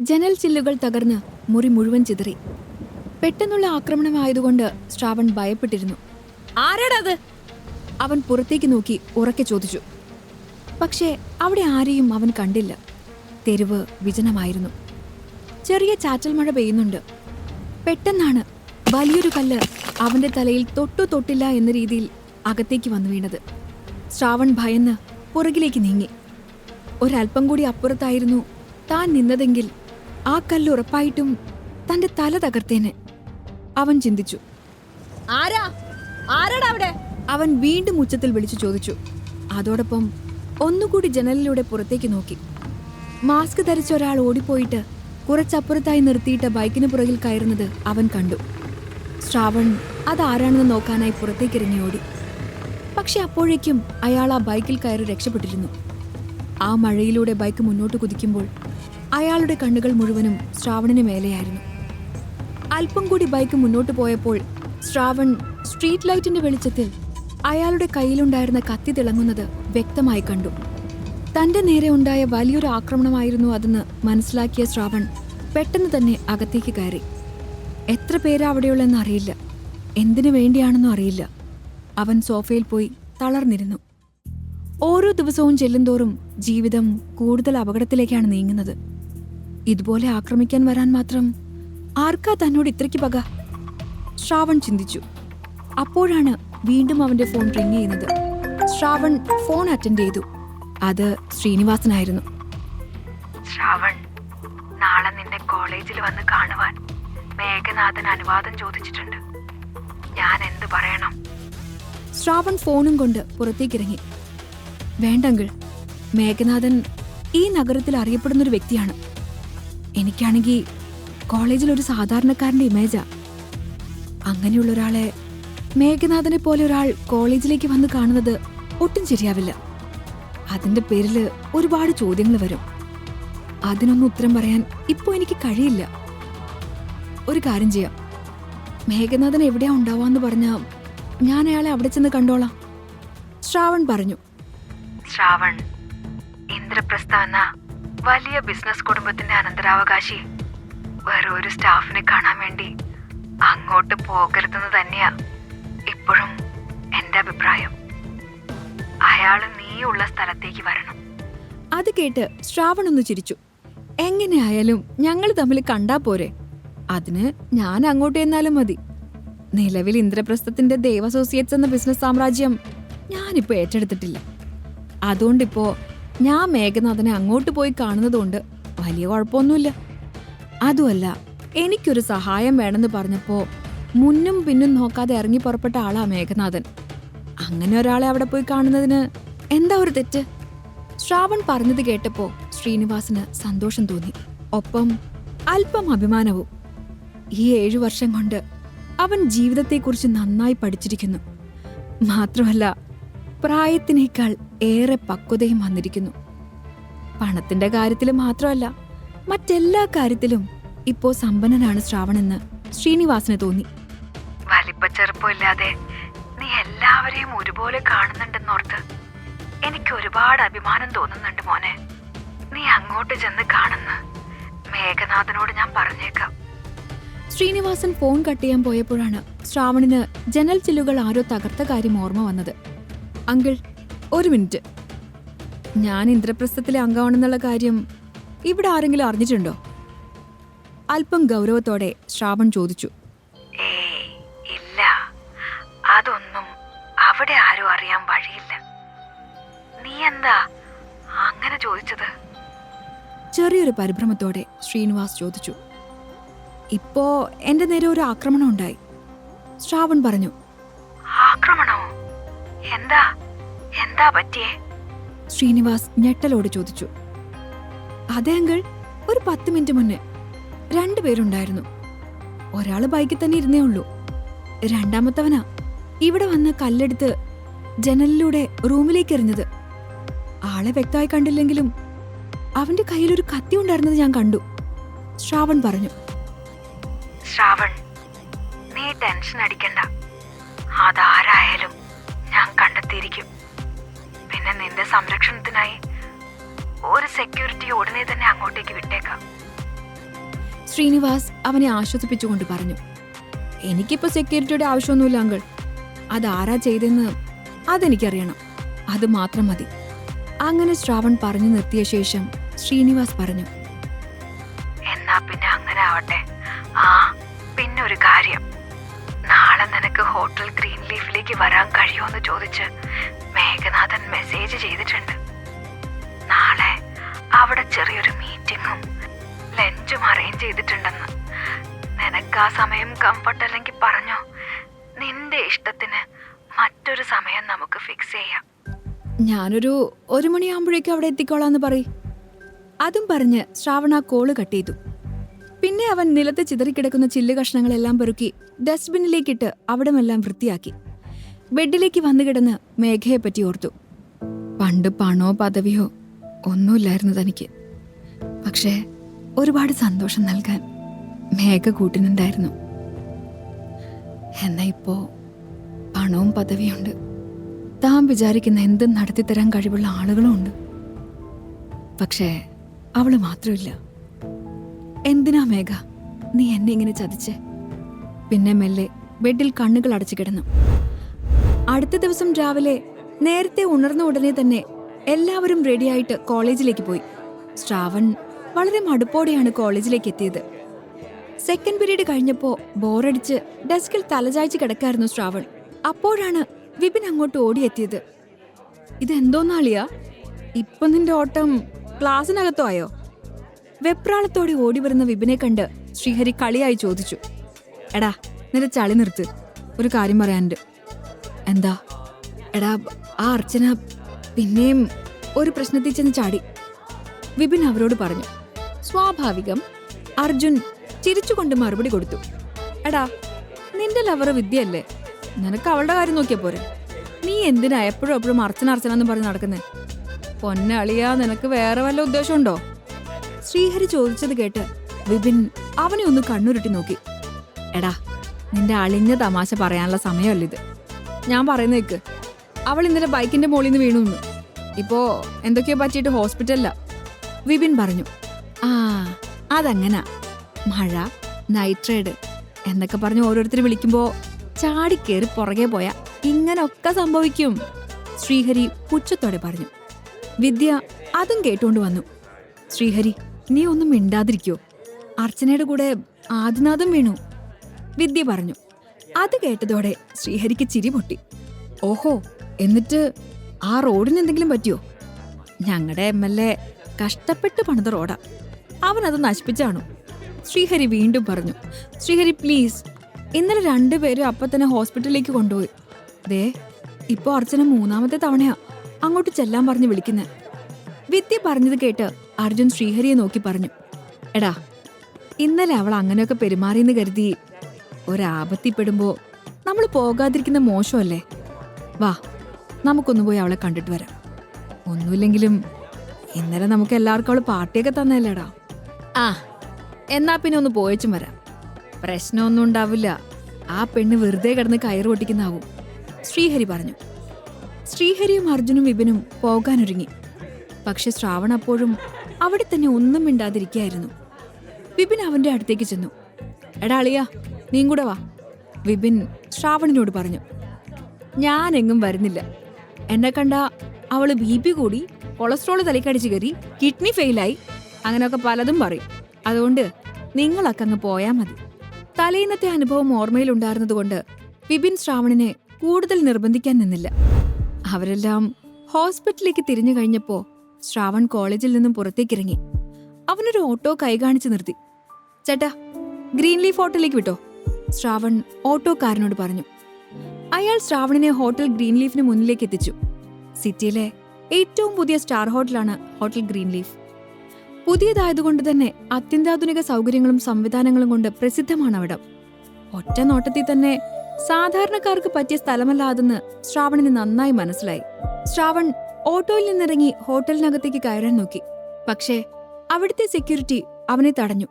ജനൽ ചില്ലുകൾ തകർന്ന് മുറി മുഴുവൻ ചിതറി. പെട്ടെന്നുള്ള ആക്രമണമായതുകൊണ്ട് ശ്രാവൺ ഭയപ്പെട്ടിരുന്നു. ആരാടത്? അവൻ പുറത്തേക്ക് നോക്കി ഉറക്കെ ചോദിച്ചു. പക്ഷേ അവിടെ ആരെയും അവൻ കണ്ടില്ല. തെരുവ് വിജനമായിരുന്നു. ചെറിയ ചാറ്റൽ മഴ പെയ്യുന്നുണ്ട്. പെട്ടെന്നാണ് വലിയൊരു കല്ല് അവന്റെ തലയിൽ തൊട്ടു തൊട്ടില്ല എന്ന രീതിയിൽ അകത്തേക്ക് വന്നു വീണത്. ശ്രാവൺ ഭയന്ന് പുറകിലേക്ക് നീങ്ങി. ഒരല്പം കൂടി അപ്പുറത്തായിരുന്നു താൻ നിന്നതെങ്കിൽ ആ കല്ല് ഉറപ്പായിട്ടും തന്റെ തല തകർത്തേനെ. അവൻ ചിന്തിച്ചു. ആരാ? ആരാടാ അവിടെ? അവൻ വീണ്ടും ഉച്ചത്തിൽ വിളിച്ചു ചോദിച്ചു. അതോടൊപ്പം ഒന്നുകൂടി ജനലിലൂടെ പുറത്തേക്ക് നോക്കി. മാസ്ക് ധരിച്ച ഒരാൾ ഓടിപ്പോയിട്ട് കുറച്ചപ്പുറത്തായി നിർത്തിയിട്ട ബൈക്കിന് പുറകിൽ കയറുന്നത് അവൻ കണ്ടു. ശ്രാവൺ അതാരാണെന്ന് നോക്കാനായി പുറത്തേക്ക് ഇറങ്ങി ഓടി. പക്ഷെ അപ്പോഴേക്കും അയാൾ ആ ബൈക്കിൽ കയറി രക്ഷപ്പെട്ടിരുന്നു. ആ മഴയിലൂടെ ബൈക്ക് മുന്നോട്ട് കുതിക്കുമ്പോൾ അയാളുടെ കണ്ണുകൾ മുഴുവനും ശ്രാവണിന് മേലെയായിരുന്നു. അല്പം കൂടി ബൈക്ക് മുന്നോട്ട് പോയപ്പോൾ ശ്രാവൺ സ്ട്രീറ്റ് ലൈറ്റിന്റെ വെളിച്ചത്തിൽ അയാളുടെ കയ്യിലുണ്ടായിരുന്ന കത്തി തിളങ്ങുന്നത് വ്യക്തമായി കണ്ടു. തന്റെ നേരെ ഉണ്ടായ വലിയൊരു ആക്രമണമായിരുന്നു അതെന്ന് മനസ്സിലാക്കിയ ശ്രാവൺ പെട്ടെന്ന് തന്നെ അകത്തേക്ക് കയറി. എത്ര പേരാ അവിടെയുള്ളെന്ന് അറിയില്ല. എന്തിനു വേണ്ടിയാണെന്നും അറിയില്ല. അവൻ സോഫയിൽ പോയി തളർന്നിരുന്നു. ഓരോ ദിവസവും ചെല്ലുന്തോറും ജീവിതം കൂടുതൽ അപകടത്തിലേക്കാണ് നീങ്ങുന്നത്. ഇതുപോലെ ആക്രമിക്കാൻ വരാൻ മാത്രം ആർക്കാ തന്നോട് ഇത്രയ്ക്ക് പക? ശ്രാവൺ ചിന്തിച്ചു. അപ്പോഴാണ് വീണ്ടും അവന്റെ ഫോൺ റിങ് ചെയ്യുന്നത്. ശ്രാവൺ ഫോൺ അറ്റൻഡ് ചെയ്തു. അത് ശ്രീനിവാസനായിരുന്നു. ശ്രാവൺ നാളെ നിന്നെ കോളേജിൽ വന്ന് കാണുവാൻ മേഘനാഥൻ അനുവാദം ചോദിച്ചിട്ടുണ്ട്. ഞാൻ എന്ത് പറയണം? ശ്രാവൺ ഫോണും കൊണ്ട് പുറത്തേക്കിറങ്ങി. വേണ്ടെങ്കിൽ മേഘനാഥൻ ഈ നഗരത്തിൽ അറിയപ്പെടുന്നൊരു വ്യക്തിയാണ്. എനിക്കാണെങ്കിൽ കോളേജിൽ ഒരു സാധാരണക്കാരന്റെ ഇമേജാ. അങ്ങനെയുള്ള ഒരാളെ മേഘനാഥനെ പോലെ ഒരാൾ കോളേജിലേക്ക് വന്ന് കാണുന്നത് ഒട്ടും ശരിയാവില്ല. അതിന്റെ പേരിൽ ഒരുപാട് ചോദ്യങ്ങൾ വരും. അതിനൊന്നും ഉത്തരം പറയാൻ ഇപ്പോൾ എനിക്ക് കഴിയില്ല. ഒരു കാര്യം ചെയ്യാം. മേഘനാഥൻ എവിടെയാ ഉണ്ടാവാന്ന് പറഞ്ഞ ഞാൻ അയാളെ അവിടെ ചെന്ന് കണ്ടോളാം. ശ്രാവൺ പറഞ്ഞു. ശ്രാവൺ ഇന്ദ്രപ്രസ്ഥാനാ വലിയ ബിസിനസ് കുടുംബത്തിന്റെ അനന്തരാവകാശി. വേറെ ഒരു സ്റ്റാഫിനെ കാണാൻ വേണ്ടി അങ്ങോട്ട് പോകരുതെന്ന് തന്നെയാ ഇപ്പോഴും എന്റെ അഭിപ്രായം. അയാൾ നീയുള്ള സ്ഥലത്തേക്ക് വരണം. അത് കേട്ട് ശ്രാവൺ ഒന്ന് ചിരിച്ചു. എങ്ങനെയായാലും ഞങ്ങൾ തമ്മിൽ കണ്ടാ പോരെ. അതിന് ഞാൻ അങ്ങോട്ട് എന്നാലും മതി. നിലവിൽ ഇന്ദ്രപ്രസ്ഥത്തിന്റെ ദേവ് അസോസിയേറ്റ്സ് എന്ന ബിസിനസ് സാമ്രാജ്യം ഞാനിപ്പോ ഏറ്റെടുത്തിട്ടില്ല. അതുകൊണ്ടിപ്പോ ഞാൻ മേഘനാഥനെ അങ്ങോട്ട് പോയി കാണുന്നതുകൊണ്ട് വലിയ കുഴപ്പമൊന്നുമില്ല. അതുമല്ല എനിക്കൊരു സഹായം വേണമെന്ന് പറഞ്ഞപ്പോ മുന്നും പിന്നും നോക്കാതെ ഇറങ്ങി പുറപ്പെട്ട ആളാ മേഘനാഥൻ. അങ്ങനെ ഒരാളെ അവിടെ പോയി കാണുന്നതിന് എന്താ ഒരു തെറ്റ്? ശ്രാവൺ പറഞ്ഞത് കേട്ടപ്പോ ശ്രീനിവാസിന് സന്തോഷം തോന്നി. ഒപ്പം അല്പം അഭിമാനവും. ഈ ഏഴു വർഷം കൊണ്ട് അവൻ ജീവിതത്തെക്കുറിച്ച് നന്നായി പഠിച്ചിരിക്കുന്നു. മാത്രമല്ല പ്രായത്തിനേക്കാൾ ഏറെ പക്വതയും വന്നിരിക്കുന്നു. പണത്തിന്റെ കാര്യത്തിൽ മാത്രമല്ല മറ്റെല്ലാ കാര്യത്തിലും ഇപ്പോ സമ്പന്നനാണ് ശ്രാവണെന്ന് ശ്രീനിവാസിന് തോന്നി. വലിപ്പ ചെറുപ്പമില്ലാതെ നീ എല്ലാവരെയും ഒരുപോലെ കാണുന്നുണ്ടെന്നോർത്ത് എനിക്ക് ഒരുപാട് അഭിമാനം തോന്നുന്നുണ്ട് മോനെ. നീ അങ്ങോട്ട് ചെന്ന് കാണുന്ന. മേഘനാഥനോട് ഞാൻ പറഞ്ഞേക്കാം. ശ്രീനിവാസൻ ഫോൺ കട്ട് ചെയ്യാൻ പോയപ്പോഴാണ് ശ്രാവണിന് ജനൽ ചില്ലുകൾ ആരോ തകർത്ത കാര്യം ഓർമ്മ വന്നത്. അങ്കിൾ ഒരു മിനിറ്റ്. ഞാൻ ഇന്ദ്രപ്രസ്ഥത്തിലെ അംഗമാണെന്നുള്ള കാര്യം ഇവിടെ ആരെങ്കിലും അറിഞ്ഞിട്ടുണ്ടോ? അല്പം ഗൗരവത്തോടെ ശ്രാവൺ ചോദിച്ചു. ഇല്ല. അതൊന്നും അവിടെ ആരും അറിയാൻ വഴിയില്ല. നീ എന്താ അങ്ങനെ ചോദിച്ചത്? ചെറിയൊരു പരിഭ്രമത്തോടെ ശ്രീനിവാസ് ചോദിച്ചു. ഇപ്പോ എന്റെ നേരെ ഒരു ആക്രമണം ഉണ്ടായി. ശ്രാവൺ പറഞ്ഞു. ആക്രമണോ? എന്താ? എന്താ പറ്റിയേ? ശ്രീനിവാസ് ഞെട്ടലോട് ചോദിച്ചു. അതെ അങ്കിൾ ഒരു പത്ത് മിനിറ്റ് മുന്നേ രണ്ടുപേരുണ്ടായിരുന്നു ഒരാൾ ബൈക്കിൽ തന്നെ ഇരുന്നേ ഉള്ളൂ. രണ്ടാമത്തവനാ ഇവിടെ വന്ന് കല്ലെടുത്ത് ജനലിലൂടെ റൂമിലേക്ക് എറിഞ്ഞത്. ആളെ വ്യക്തമായി കണ്ടില്ലെങ്കിലും അവന്റെ കയ്യിലൊരു കത്തി ഉണ്ടായിരുന്നത് ഞാൻ കണ്ടു. ശ്രാവൺ പറഞ്ഞു. ശ്രാവൺ നീ ടെൻഷൻ അടിക്കണ്ട. അതാരായാലും ഞാൻ കണ്ടെത്തിയിരിക്കും പിന്നെ നിന്റെ സംരക്ഷണത്തിനായി ഒരു സെക്യൂരിറ്റി ഉടനെ തന്നെ അങ്ങോട്ടേക്ക് വിട്ടേക്കാം. ശ്രീനിവാസ് അവനെ ആശ്വസിപ്പിച്ചുകൊണ്ട് പറഞ്ഞു എനിക്കിപ്പോ സെക്യൂരിറ്റിയുടെ ആവശ്യമൊന്നുമില്ല അങ്കിൾ അതാരാ ചെയ്തെന്ന് അതെനിക്കറിയണം. അത് മാത്രം മതി. അങ്ങനെ ശ്രാവൺ പറഞ്ഞു നിർത്തിയ ശേഷം ശ്രീനിവാസ് പറഞ്ഞു ചോദിച്ച് മേഘനാഥൻ മെസ്സേജ് ചെയ്തിട്ടുണ്ട്. നാളെ അവിടെ ചെറിയൊരു മീറ്റിങ്ങും ലഞ്ചും അറേഞ്ച് ചെയ്തിട്ടുണ്ടെന്ന്. നിനക്ക് ആ സമയം കംഫർട്ട് അല്ലെങ്കിൽ പറഞ്ഞോ? നിന്റെ ഇഷ്ടത്തിന് മറ്റൊരു സമയം നമുക്ക് ഫിക്സ് ചെയ്യാം. ഞാനൊരു ഒരു മണിയാകുമ്പോഴേക്കും അവിടെ എത്തിക്കോളാന്ന് പറയ്. അതും പറഞ്ഞ് ശ്രാവണ കോൾ കട്ട് ചെയ്തു. പിന്നെ അവൻ നിലത്ത് ചിതറിക്കിടക്കുന്ന ചില്ല് കഷ്ണങ്ങളെല്ലാം പെറുക്കി ഡസ്റ്റ്ബിന്നിലേക്കിട്ട് അവിടമെല്ലാം വൃത്തിയാക്കി. ബെഡിലേക്ക് വന്നു കിടന്ന് മേഘയെ പറ്റി ഓർത്തു. പണ്ട് പണോ പദവിയോ ഒന്നുമില്ലായിരുന്നു തനിക്ക്. പക്ഷേ ഒരുപാട് സന്തോഷം നൽകാൻ മേഘ കൂട്ടിനുണ്ടായിരുന്നു എന്നാ ഇപ്പോ പണവും പദവിയുണ്ട് താൻ വിചാരിക്കുന്ന എന്തും നടത്തിത്തരാൻ കഴിവുള്ള ആളുകളും ഉണ്ട്. പക്ഷേ അവൾ മാത്രമില്ല. എന്തിനാ മേഘ? നീ എന്നെ ഇങ്ങനെ ചതിച്ചേ? പിന്നെ മെല്ലെ ബെഡിൽ കണ്ണുകൾ അടച്ചു കിടന്നു. അടുത്ത ദിവസം രാവിലെ നേരത്തെ ഉണർന്ന ഉടനെ തന്നെ എല്ലാവരും റെഡിയായിട്ട് കോളേജിലേക്ക് പോയി. ശ്രാവൺ വളരെ മടുപ്പോടെയാണ് കോളേജിലേക്ക് എത്തിയത്. സെക്കൻഡ് പീരീഡ് കഴിഞ്ഞപ്പോ ബോറടിച്ച് ഡെസ്കിൽ തലചായ്ച്ച് കിടക്കായിരുന്നു ശ്രാവൺ. അപ്പോഴാണ് വിപിൻ അങ്ങോട്ട് ഓടിയെത്തിയത്. ഇതെന്തോന്നാളിയാ? ഇപ്പൊ നിന്റെ ഓട്ടം ക്ലാസ്സിനകത്തോ ആയോ? വെപ്രാളത്തോടെ ഓടി വരുന്ന വിപിനെ കണ്ട് ശ്രീഹരി കളിയായി ചോദിച്ചു. എടാ നിന്റെ ചളി നിർത്ത്. ഒരു കാര്യം പറയാനുണ്ട്. എന്താ? എടാ ആ അർച്ചന പിന്നെയും ഒരു പ്രശ്നത്തിൽ ചെന്ന് ചാടി. വിപിൻ അവരോട് പറഞ്ഞു സ്വാഭാവികം അർജുൻ ചിരിച്ചുകൊണ്ട് മറുപടി കൊടുത്തു. എടാ നിന്റെ ലവർ വിദ്യയല്ലേ? നിനക്ക് അവളുടെ കാര്യം നോക്കിയാ പോരെ. നീ എന്തിനാ എപ്പോഴും എപ്പോഴും അർച്ചന അർച്ചന എന്ന് പറഞ്ഞ് നടക്കുന്നേ? പൊന്നളിയാ നിനക്ക് വേറെ വല്ല ഉദ്ദേശമുണ്ടോ? ശ്രീഹരി ചോദിച്ചത് കേട്ട് വിപിൻ അവനെ ഒന്ന് കണ്ണുരുട്ടി നോക്കി. എടാ നിന്റെ അളിഞ്ഞ തമാശ പറയാനുള്ള സമയമല്ല ഇത് ഞാൻ പറയുന്നേക്ക് അവൾ ഇന്നലെ ബൈക്കിന്റെ മുകളിൽ നിന്ന് വീണു എന്ന്. ഇപ്പോ എന്തൊക്കെയോ പറ്റിയിട്ട് ഹോസ്പിറ്റലിലാ. വിപിൻ പറഞ്ഞു ആ അതങ്ങനാ. മഴ നൈട്രേഡ് എന്നൊക്കെ പറഞ്ഞ് ഓരോരുത്തർ വിളിക്കുമ്പോ ചാടിക്കേറി പുറകെ പോയാ ഇങ്ങനൊക്കെ സംഭവിക്കും. ശ്രീഹരി പുച്ഛത്തോടെ പറഞ്ഞു വിദ്യ അതും കേട്ടുകൊണ്ട് വന്നു. ശ്രീഹരി നീ ഒന്നും മിണ്ടാതിരിക്കോ. അർച്ചനയുടെ കൂടെ ആദിനാഥം വീണു. വിദ്യ പറഞ്ഞു അത് കേട്ടതോടെ ശ്രീഹരിക്ക് ചിരി പൊട്ടി. ഓഹോ എന്നിട്ട് ആ റോഡിന് എന്തെങ്കിലും പറ്റിയോ? ഞങ്ങളുടെ എം എൽ എ കഷ്ടപ്പെട്ട് പണിത റോഡാ. അവൻ അത് നശിപ്പിച്ചാണോ ശ്രീഹരി വീണ്ടും പറഞ്ഞു ശ്രീഹരി പ്ലീസ് ഇന്നലെ രണ്ടുപേരും അപ്പൊ തന്നെ ഹോസ്പിറ്റലിലേക്ക് കൊണ്ടുപോയി. ദേ ഇപ്പോൾ അർച്ചന മൂന്നാമത്തെ തവണയാ അങ്ങോട്ട് ചെല്ലാൻ പറഞ്ഞ് വിളിക്കുന്നത് വിദ്യ പറഞ്ഞത് കേട്ട് അർജുൻ ശ്രീഹരിയെ നോക്കി പറഞ്ഞു എടാ ഇന്നലെ അവൾ അങ്ങനെയൊക്കെ പെരുമാറിയെന്ന് കരുതി ഒരാപത്തിപ്പെടുമ്പോ നമ്മൾ പോകാതിരിക്കുന്ന മോശമല്ലേ? വാ നമുക്കൊന്ന് പോയി അവളെ കണ്ടിട്ട് വരാം. ഒന്നുമില്ലെങ്കിലും ഇന്നലെ നമുക്ക് എല്ലാവർക്കും അവൾ പാർട്ടിയൊക്കെ തന്നല്ലേടാ ആ എന്നാ പിന്നെ ഒന്ന് പോയച്ചും വരാം. പ്രശ്നമൊന്നും ഉണ്ടാവില്ല. ആ പെണ്ണ് വെറുതെ കിടന്ന് കയറ് പൊട്ടിക്കുന്നാവും ശ്രീഹരി പറഞ്ഞു. ശ്രീഹരിയും അർജുനും വിപിനും പോകാനൊരുങ്ങി. പക്ഷെ ശ്രാവൺ അപ്പോഴും അവിടെ തന്നെ ഒന്നും മിണ്ടാതിരിക്കായിരുന്നു വിപിൻ അവന്റെ അടുത്തേക്ക് ചെന്നു. എടാ നീ കൂടെ വാ. വിപിൻ ശ്രാവണിനോട് പറഞ്ഞു. ഞാൻ എങ്ങും വരുന്നില്ല. എന്നെ കണ്ട അവൾ ബി പി കൂടി കൊളസ്ട്രോൾ തലക്കടിച്ച് കയറി കിഡ്നി ഫെയിലായി. അങ്ങനെയൊക്കെ പലതും പറയും. അതുകൊണ്ട് നിങ്ങളൊക്കെ അങ്ങ് പോയാൽ മതി. തലേന്നത്തെ അനുഭവം ഓർമ്മയിലുണ്ടായിരുന്നതുകൊണ്ട് വിപിൻ ശ്രാവണിനെ കൂടുതൽ നിർബന്ധിക്കാൻ നിന്നില്ല. അവരെല്ലാം ഹോസ്പിറ്റലിലേക്ക് തിരിഞ്ഞു കഴിഞ്ഞപ്പോൾ ശ്രാവൺ കോളേജിൽ നിന്നും പുറത്തേക്കിറങ്ങി. അവനൊരു ഓട്ടോ കൈകാണിച്ച് നിർത്തി. ചേട്ടാ ഗ്രീൻ ലീഫ് ഹോട്ടലിലേക്ക് വിട്ടോ? ശ്രാവൺ ഓട്ടോക്കാരനോട് പറഞ്ഞു. അയാൾ ശ്രാവണിനെ ഹോട്ടൽ ഗ്രീൻ ലീഫിന് മുന്നിലേക്ക് എത്തിച്ചു. സിറ്റിയിലെ ഏറ്റവും പുതിയ സ്റ്റാർ ഹോട്ടലാണ് ഹോട്ടൽ ഗ്രീൻ ലീഫ് പുതിയതായതുകൊണ്ട് തന്നെ അത്യന്താധുനിക സൗകര്യങ്ങളും സംവിധാനങ്ങളും കൊണ്ട് പ്രസിദ്ധമാണ് അവിടെ ഒറ്റ നോട്ടത്തിൽ തന്നെ സാധാരണക്കാർക്ക് പറ്റിയ സ്ഥലമല്ല അതെന്ന് ശ്രാവണിന് നന്നായി മനസ്സിലായി. ശ്രാവൺ ഓട്ടോയിൽ നിന്നിറങ്ങി ഹോട്ടലിനകത്തേക്ക് കയറാൻ നോക്കി. പക്ഷേ അവിടുത്തെ സെക്യൂരിറ്റി അവനെ തടഞ്ഞു.